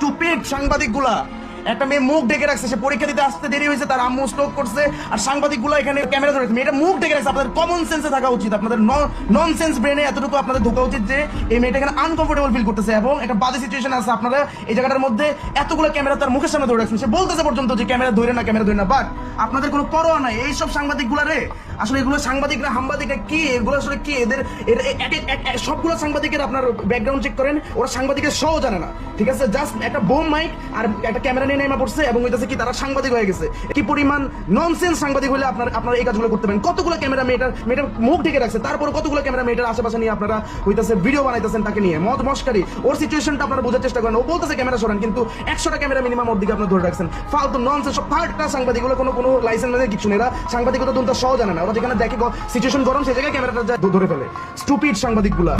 টুপিক সাংবাদিকগুলা। একটা মেয়ে মুখ ডেকে রাখছে, সে পরীক্ষা দিতে আসতে দেরি হয়েছে, তার আম্মু স্ট্রোক করছে, আর সাংবাদিকগুলো এখানে ক্যামেরা ধরে মেয়েটা মুখ ডেকে রাখছে, আপনাদের কমন সেন্সে থাকা উচিত, আপনাদের নন সেন্স ব্রেনে এতটুকু আপনাদের ঢোকা উচিত যে, এই মেয়েটা এখানে আনকমফোর্টেবল ফিল করতেছে, এবং একটা বাজে সিচুয়েশন আছে, আপনারা এই জায়গাটার মধ্যে এতগুলো ক্যামেরা তার মুখের সামনে ধরে রাখছেন। সে বলতেছে পর্যন্ত যে ক্যামেরা ধরে না ক্যামেরা ধরে না। বাট আপনাদের কোনো পরোয়া নাই। এইসব সাংবাদিকগুলা রে, আসলে এগুলো সাংবাদিকরা, হাম্বাদিকরা কি? এগুলো আসলে কি? এদের সবগুলো সাংবাদিকের আপনার ব্যাকগ্রাউন্ড চেক করেন, ওরা সাংবাদিকের শো জানে না। ঠিক আছে? জাস্ট একটা বোম মাইক আর একটা ক্যামেরা নিয়ে নেমে পড়ছে এবং হইতাছে কি, তারা সাংবাদিক হয়ে গেছে। কি পরিমাণ ননসেন্স সাংবাদিক হলে আপনার, আপনারা এই কাজগুলো করতে পারেন। কতগুলো ক্যামেরা মেয়েটার মেয়েটার মুখ ঢেকে রাখছে তারপর কতগুলো ক্যামেরা মেয়েটার আশেপাশে নিয়ে আপনারা হইতাছে ভিডিও বানাইতেছেন তাকে নিয়ে। মত মস্কারি। ওর সিচুয়েশনটা আপনারা বোঝার চেষ্টা করেন। ও বলতেছে ক্যামেরা সরান, কিন্তু একশোটা ক্যামেরা মিনিমাম ওর দিকে আপনার ধরে রাখছেন। ফালতু ননসেন্স সব থার্ডটা সাংবাদিকগুলো কোনো কোনো লাইসেন্স নেই কিছু নেই। এরা সাংবাদিকতা তুলতে সহ জানে না। ওরা যেখানে দেখে সিচুয়েশন গরম, সেই জায়গায় ক্যামেরাটা ধরে ফেলে। স্টুপিড সাংবাদিকগুলা।